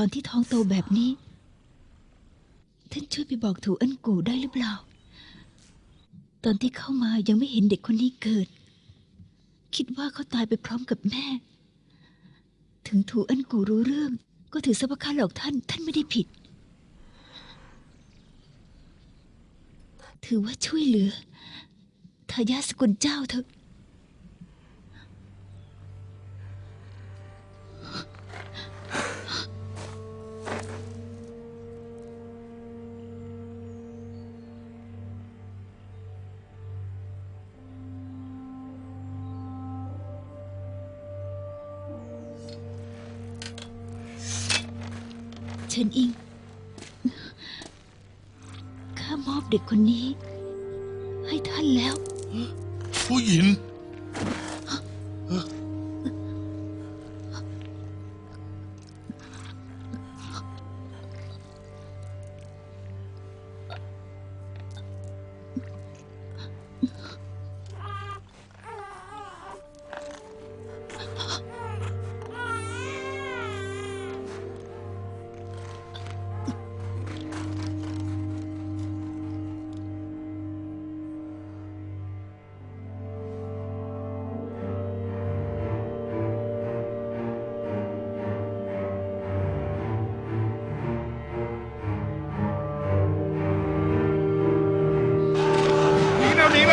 ตอนที่ท้องโตแบบนี้ ท่านช่วยไปบอกถูอันกูได้หรือเปล่า ตอนที่เข้ามายังไม่เห็นเด็กคนนี้เกิด คิดว่าเขาตายไปพร้อมกับแม่ ถึงถูอันกูรู้เรื่อง ก็ถือซะว่าข้าหลอกท่าน ท่านไม่ได้ผิด ถือว่าช่วยเหลือทายาสกุลเจ้าเถอะิญอิง ข้ามอบเด็กคนนี้ ให้ท่านแล้ว ผู้หญิง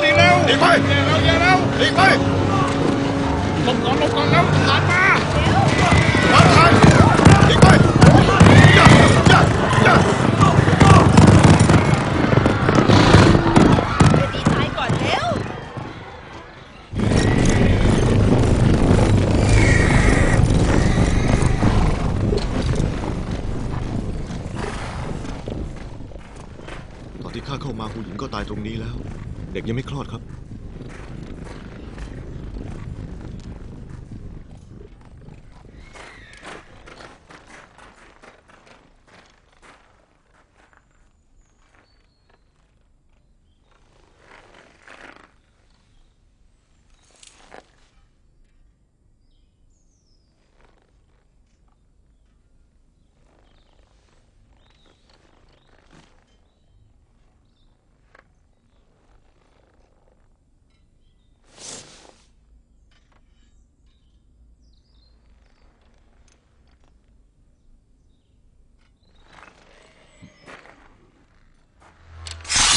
แล้วดีแล้วหนีไปอย่าแล้วอย่าแล้วหนีไปลบก่อนลบก่อนแล้วผ่านมามาทางหนีไปย่าอย่าอย่าดีตายก่อนแล้วตอนที่ข้าเข้ามาผู้หญิงก็ตายตรงนี้แล้ว เด็กยังไม่คลอดครับ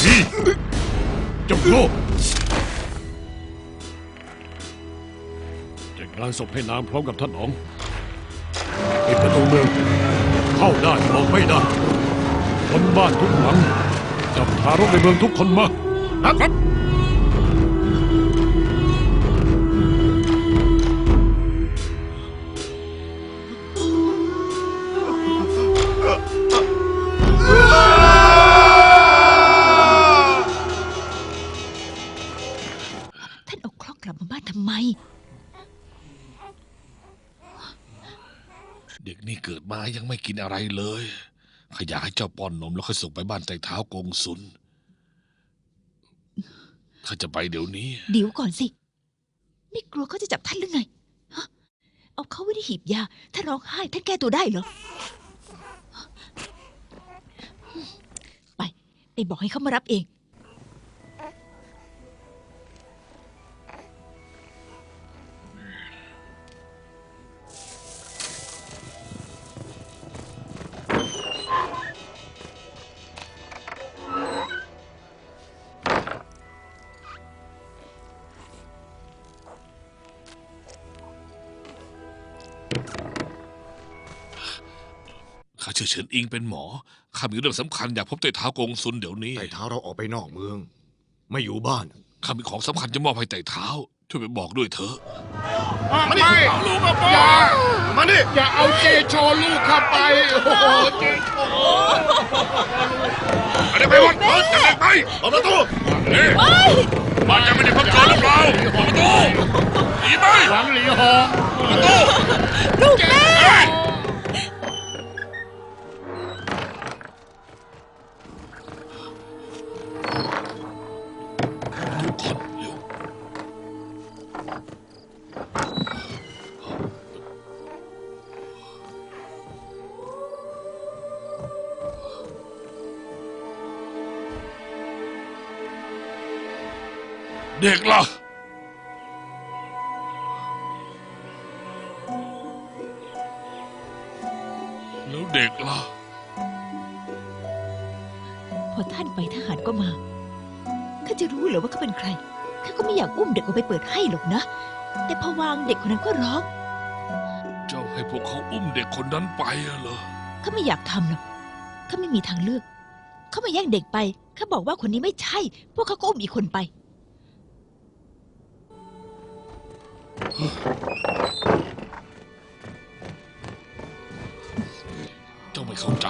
นี่ เจ้าโลกจัดงานศพให้นางพร้อมกับท่านอ๋องปิดประตูเมือง เข้าได้ออกไม่ได้คนบ้านทุกหลังจับทารกในเมืองทุกคนมา ครับ มาบ้านทำไมเด็กนี่เกิดมายังไม่กินอะไรเลยข้าอยากให้เจ้าป้อนนมแล้วค่อยส่งไปบ้านไต่เท้ากงสุนข้าจะไปเดี๋ยวนี้ เดี๋ยวก่อนสิไม่กลัวเขาจะจับท่านหรือไงฮะเอาเขาไว้ในหีบยา ถ้าร้องไห้ท่านแก้ตัวได้เหรอ ไป ไปบอกให้เขามารับเอง ชื่อเฉินอิงเป็นหมอข้ามีเรื่องสำคัญอยากพบไต่เท้ากงสุนเดี๋ยวนี้ไต่เท้าเราออกไปนอกเมือง ไม่อยู่บ้าน ข้ามีของสำคัญจะมอบให้ไต่เท้า ช่วยไปบอกด้วยเถอะมาดิลูกกับพ่ออย่า มาดิอย่าเอาเจโชว์ลูกเข้าไป โอ้โหเจโชอันนี้ไปหมดเปิดจะเล็กไปเปิดประตูเฮ้ยบ้านจะไม่ได้พักเจอหรือเปล่าประตูหนีไปหวังหลีหองประตู ลูกแม่ เด็กล่ะ แล้วเด็กล่ะ พอท่านไปทหารก็มา ข้าจะรู้เหรอว่าเขาเป็นใคร ข้าก็ไม่อยากอุ้มเด็กออกไปเปิดให้หรอกนะ แต่พอวางเด็กคนนั้นก็ร้อง เจ้าให้พวกเขาอุ้มเด็กคนนั้นไปอะเหรอ ข้าไม่อยากทำหรอก ข้าไม่มีทางเลือก เขามาแย่งเด็กไป ข้าบอกว่าคนนี้ไม่ใช่ พวกเขาก็อุ้มอีกคนไป เจ้าไม่เข้าใจ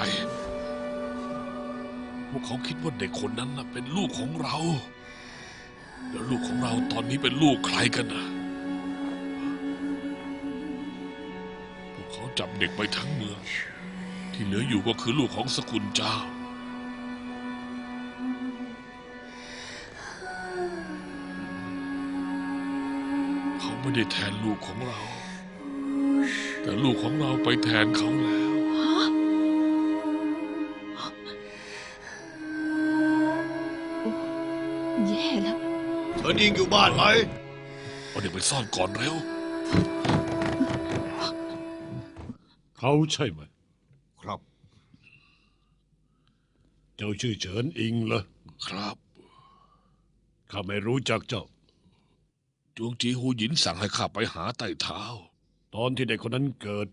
พวกเขาคิดว่าเด็กคนนั้นน่ะเป็นลูกของเรา แล้วลูกของเราตอนนี้เป็นลูกใครกันนะพวกเขาจับเด็กไปทั้งเมือง ที่เหลืออยู่ก็คือลูกของสกุลเจ้าเขาไม่ได้แทนลูกของเรา แต่ลูกของเราไปแทนเขาแล้ว เฉินอิงอยู่บ้านไหมเอาเด็กไปซ่อนก่อนเร็ว เขาใช่ไหม ครับ เจ้าชื่อเฉินอิงเหรอ ครับข้าไม่รู้จักเจ้า จวงจีฮูหยินสั่งให้ข้าไปหาใต้เท้า ตอนที่เด็กคนนั้นเกิด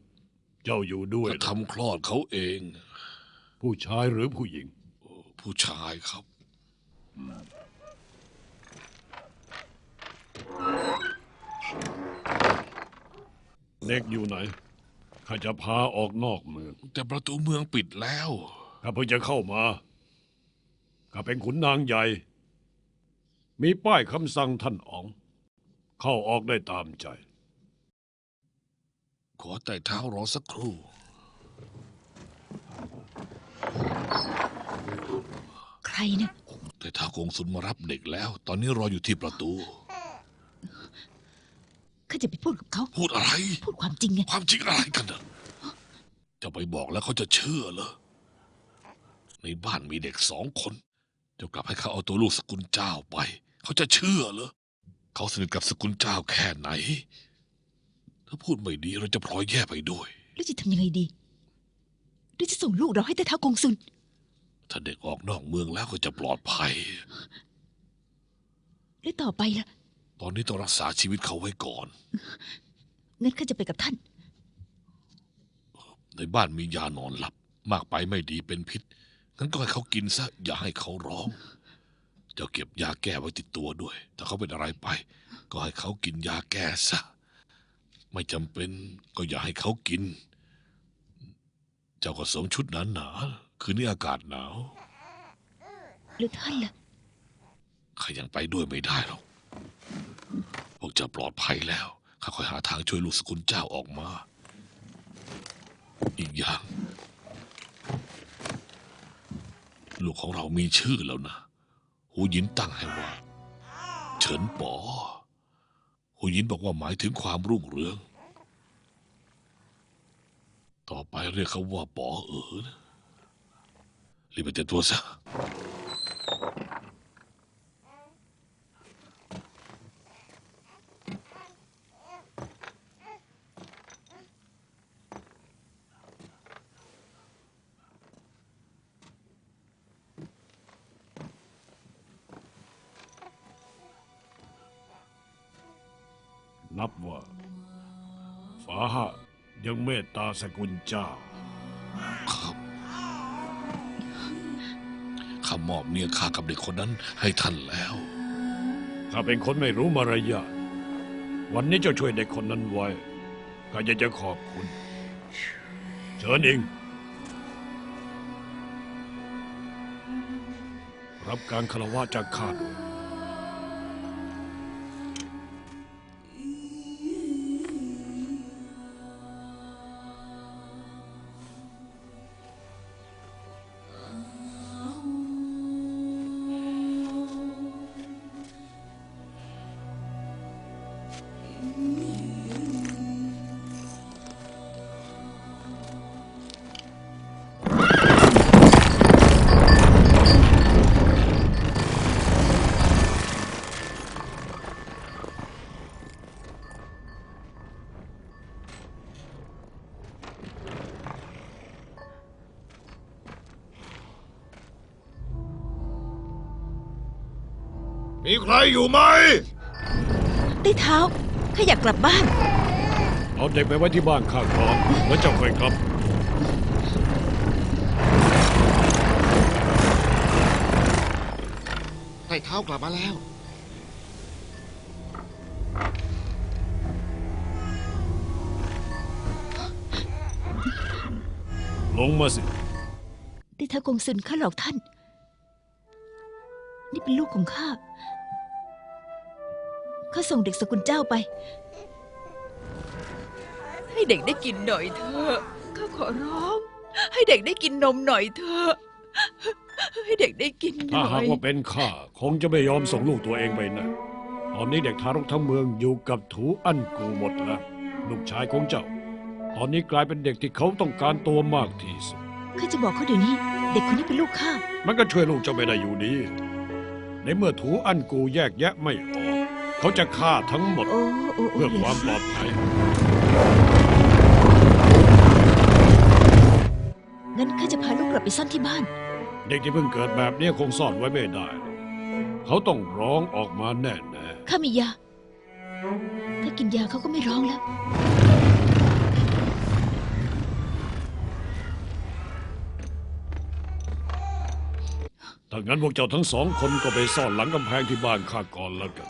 เจ้าอยู่ด้วยก็เหรอทำคลอดเขาเอง ผู้ชายหรือผู้หญิง ผู้ชายครับ เด็กอยู่ไหน ข้าจะพาออกนอกเมือง แต่ประตูเมืองปิดแล้ว ข้าเพิ่งจะเข้ามา ข้าเป็นขุนนางใหญ่ มีป้ายคำสั่งท่านอ๋อง เข้าออกได้ตามใจ ขอใต้เท้ารอสักครู่ ใครนะใต้เท้ากงสุนมารับเด็กแล้ว ตอนนี้รออยู่ที่ประตูข้า จะไปพูดกับเขา พูดอะไร พูดความจริงไง ความจริงอะไรกันนะจะไปบอกแล้วเขาจะเชื่อเหรอ ในบ้านมีเด็กสองคน จะกลับให้เขาเอาตัวลูกสกุลเจ้าไป เขาจะเชื่อเหรอ เขาสนิทกับสกุลเจ้าแค่ไหน ถ้าพูดไม่ดีเราจะพลอยแย่ไปด้วย แล้วจะทำยังไงดีหรือจะส่งลูกเราให้แต่เท้ากงสุน ถ้าเด็กออกนอกเมืองแล้วก็จะปลอดภัย แล้วต่อไปล่ะ ตอนนี้ต้องรักษาชีวิตเขาไว้ก่อน งั้นข้าจะไปกับท่าน ในบ้านมียานอนหลับ มากไปไม่ดีเป็นพิษ งั้นก็ให้เขากินซะ อย่าให้เขาร้อง เจ้าเก็บยาแก้ไว้ติดตัวด้วย ถ้าเขาเป็นอะไรไป ก็ให้เขากินยาแก้ซะ ไม่จำเป็นก็อย่าให้เขากิน เจ้าก็สวมชุดหนาหนาๆคืนนี้อากาศหนาวแล้วท่านล่ะข้ายังไปด้วยไม่ได้หรอก พวกเจ้าปลอดภัยแล้ว ข้าคอยหาทางช่วยลูกสกุลเจ้าออกมา อีกอย่าง ลูกของเรามีชื่อแล้วนะ หูยินตั้งให้ว่า เฉินป๋อ หูยินบอกว่าหมายถึงความรุ่งเรือง ต่อไปเรียกเขาว่าป๋อเอ๋อนะรีบไปเตรียมตัวซะ นับว่าฟ้ายังเมตตาสกุลเจ้า ครับข้ามอบเนี่ยข้ากับเด็กคนนั้นให้ท่านแล้ว ข้าเป็นคนไม่รู้มารยาทวันนี้เจะช่วยเด็กคนนั้นไว้ ข้าอยากจะขอบคุณ เชิญเอง รับการคารวะจากข้าด้วย อยู่ไหมใต้เท้าข้าอยากกลับบ้าน เอาเด็กไปไว้ที่บ้านข้าก่อนแล้วเจ้าค่อยกลับ ไต่เท้ากลับมาแล้ว ลงมาสิใต้เท้ากงสุนข้าหลอกท่าน นี่เป็นลูกของข้า ข้าส่งเด็กสกุลเจ้าไป ให้เด็กได้กินหน่อยเถอะข้าขอร้อง ให้เด็กได้กินนมหน่อยเถอะให้เด็กได้กินหถ้าน่หาอกย ว่าเป็นข้าคงจะไม่ยอมส่งลูกตัวเองไปนะตอนนี้เด็กทารกทั้งเมืองอยู่กับถูอั้นกูหมดแล้วลูกชายของเจ้า ตอนนี้กลายเป็นเด็กที่เขาต้องการตัวมากที่สุด ข้าจะบอกเขาเดี๋ยวนี้ เด็กคนนี้เป็นลูกข้า มันก็ช่วยลูกเจ้าไม่ได้อยู่ดี ในเมื่อถูอั้นกูแยกแยะไม่ออก เขาจะฆ่าทั้งหมด โอ้โอ้โอ้เพื่อความปลอดภัย งั้นข้าจะพาลูกกลับไปซ่อนที่บ้าน เด็กที่เพิ่งเกิดแบบนี้คงซ่อนไว้ไม่ได้หรอกเขาต้องร้องออกมาแน่แน่ข้ามียา ถ้ากินยาเขาก็ไม่ร้องแล้ว ๆถ้างั้นพวกเจ้าทั้งสองคนก็ไปซ่อนหลังกำแพงที่บ้านข้าก่อนแล้วกัน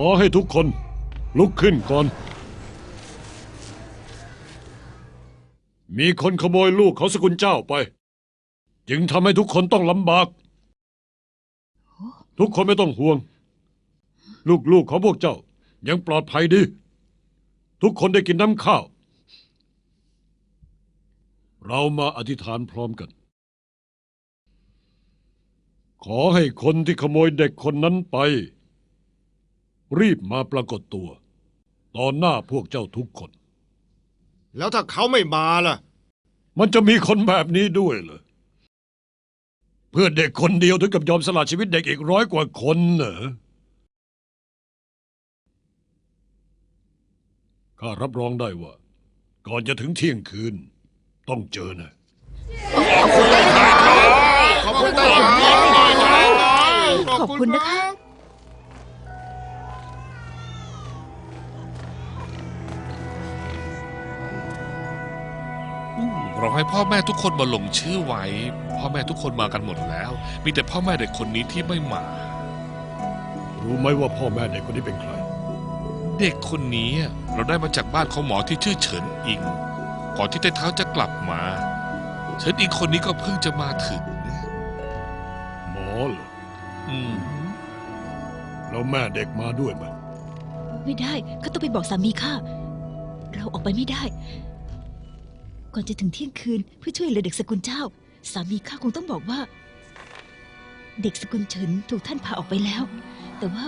ขอให้ทุกคนลุกขึ้นก่อน มีคนขโมยลูกเขาสกุลเจ้าไป จึงทำให้ทุกคนต้องลำบาก ทุกคนไม่ต้องห่วง ลูกๆของพวกเจ้ายังปลอดภัยดี ทุกคนได้กินน้ำข้าว เรามาอธิษฐานพร้อมกัน ขอให้คนที่ขโมยเด็กคนนั้นไป รีบมาปรากฏตัวต่อหน้าพวกเจ้าทุกคน แล้วถ้าเขาไม่มาล่ะ มันจะมีคนแบบนี้ด้วยเหรอเพื่อเด็กคนเดียวถึงกับยอมสละชีวิตเด็กอีกร้อยกว่าคนเหรอข้ารับรองได้ว่า ก่อนจะถึงเที่ยงคืน ต้องเจอนะขอบคุณไต่เท้าขอบคุณนะคะ ให้พ่อแม่ทุกคนมาลงชื่อไว้ พ่อแม่ทุกคนมากันหมดแล้ว มีแต่พ่อแม่เด็กคนนี้ที่ไม่มา รู้ไหมว่าพ่อแม่เด็กคนนี้เป็นใคร เด็กคนนี้เราได้มาจากบ้านของหมอที่ชื่อเฉินอิง ก่อนที่ไต้เท้าจะกลับมา เฉินอิงคนนี้ก็เพิ่งจะมาถึง หมอเหรออืมแล้วแม่เด็กมาด้วยไหมไม่ได้ข้าต้องไปบอกสามีข้าเราออกไปไม่ได้ ก่อนจะถึงเที่ยงคืนเพื่อช่วยเหลือเด็กสกุลเจ้า สามีข้าคงต้องบอกว่า เด็กสกุลเฉินถูกท่านพาออกไปแล้ว แต่ว่า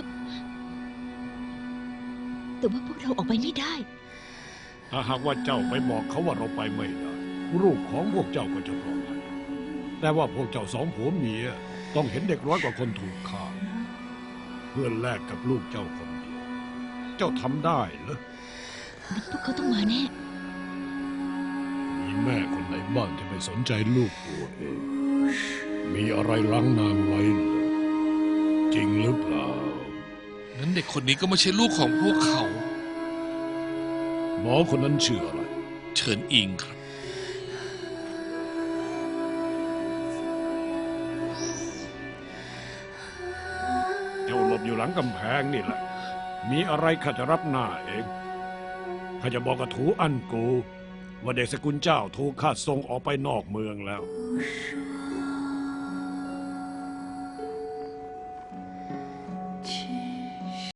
แต่ว่าพวกเราออกไปไม่ได้ ถ้าหากว่าเจ้าไปบอกเขาว่าเราไปไม่ได้ลูกของพวกเจ้าก็จะปลอดภัยแต่ว่าพวกเจ้าสองผัวเมียต้องเห็นเด็กร้อยกว่าคนถูกฆ่า เพื่อแลกกับลูกเจ้าคนเดียว เจ้าทำได้เหรองั้นพวกเขาต้องมาแน่มี แม่คนไหนบ้างที่ไม่สนใจลูกตัวเอง มีอะไรล้างนางไว้เหรอจริงหรือเปล่า นั้นเด็กคนนี้ก็ไม่ใช่ลูกของพวกเขา หมอคนนั้นชื่ออะไร เฉินอิงครับ เจ้าหลบอยู่หลังกำแพงนี่แหละ มีอะไรข้าจะรับหน้าเอง ข้าจะบอกกับถูอันกู ว่าเด็กสกุลเจ้าถูกข้าส่งออกไปนอกเมืองแล้ว